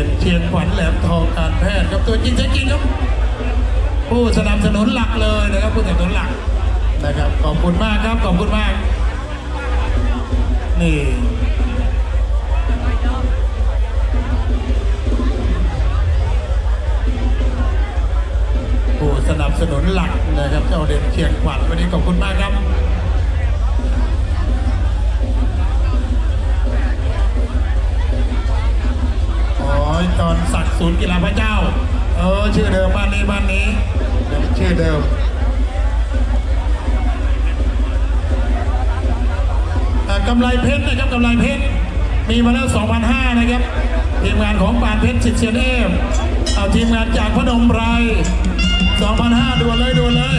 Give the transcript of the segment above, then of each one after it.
ด่นเชียงขวัญแหลมทองการแพทย์ครับตัวจริงใจจริงครับผู้สนับสนุนหลักเลยนะครับผู้สนับสนุนหลักนะครับ ขอบคุณมากครับขอบคุณมาก นี่ผู้สนับสนุนหลักนะครับเจ้าเด่นเชียงขวัญวันนี้ขอบคุณมากครับ กดิ์ศูนย์กีฬาพระเจ้า เออชื่อเดิมบ้านนี้บ้านนี้ ชื่อเดิมอ่ากำไรเพชรนะครับกำไรเพชรมีมาแล้ว2,500นะครับทีมงานของปานเพชรสิทธิ์เชียนเอมเอาทีมงานจากพนมไร2,500ด่วนเลยด่วนเลย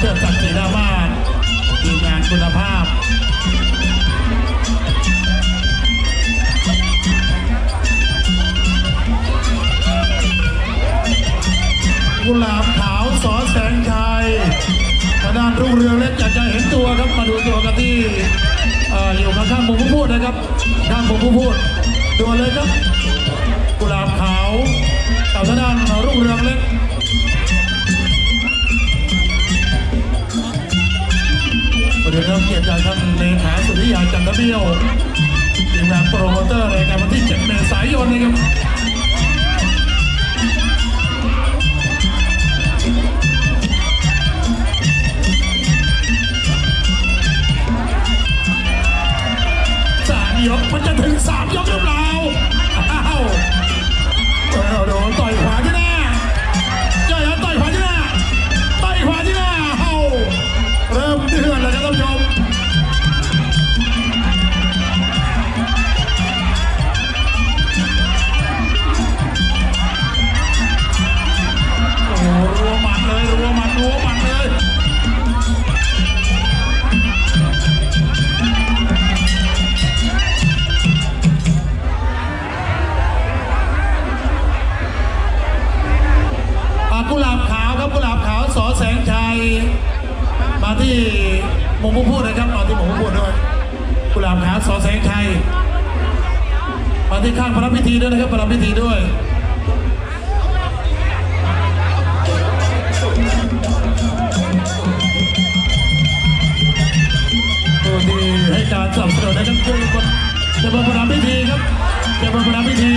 เชิดศักดิ์ศรีดามหารทีมงานคุณภาพกุหลาบขาวสอแสงชัยทางด้านรุ่งเรืองเล็กอยากจะเห็นตัวครับมาดูตัวกันที่เอ่ออยู่ข้างๆผมผู้พูดนะครับ ข้างผมผู้พูดดูเลยครับ กุหลาบขาวกับทางด้านรุ่งเรืองเล็ก เด็นเริ่มเกียรติจากท่านเลขาสุริยาจันทเบี้ยวทีมงานโปรโมเตอร์ในการวันที่ 7 เมษายนนะครับ มาที่หมงผู้พูดนะครับมาที่หมงผู้พูดด้วยกุหลาบขาวสอแสงชัยมาที่ข้างพระพิธีด้วยนะครับพระพิธีด้วยผู้ที่ให้การสนับสนุนนะครับคือคนจะเป็นพระพิธีครับจะเป็นพระพิธี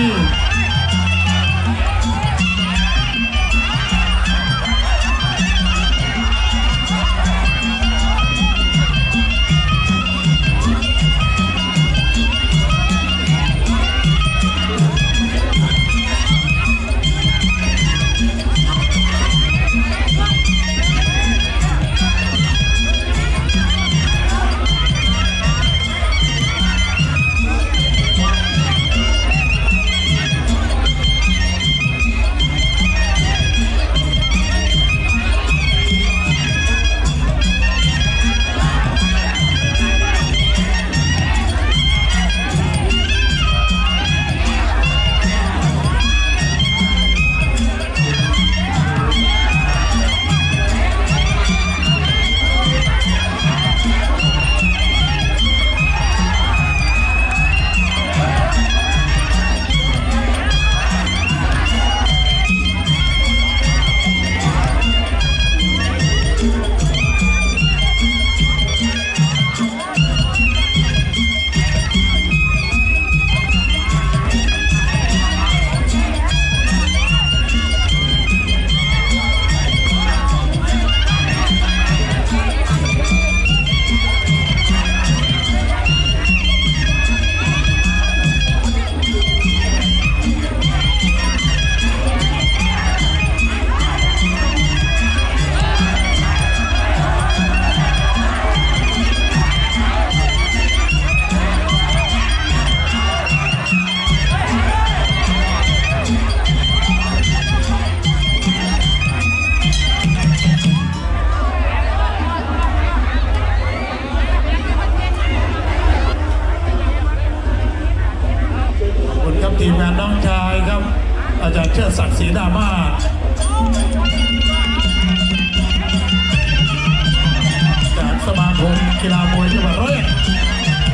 กีฬามวยจังหวัดร้อยเอ็ด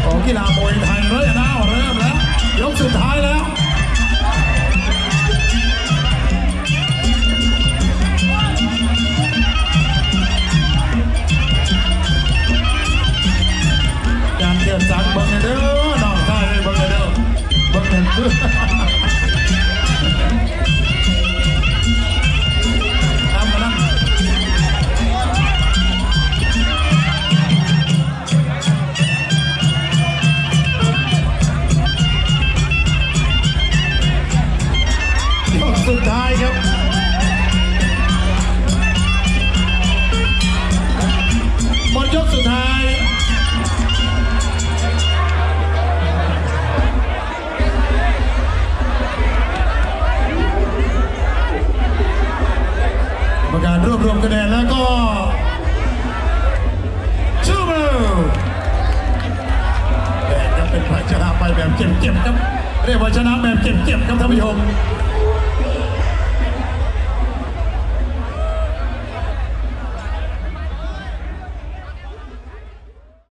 ของกีฬามวยไทยร้อยเอ็ดเอาเริ่มแล้วยกสุดท้ายแล้ว สุดท้ายครับหมดยกสุดท้ายกรรมการรวบรวมคะแนนแล้วก็ชูมือแต่จะเป็นฝ่ายชนะไปแบบเจ็บๆครับ เรียกว่าชนะแบบเจ็บๆครับท่านผู้ชม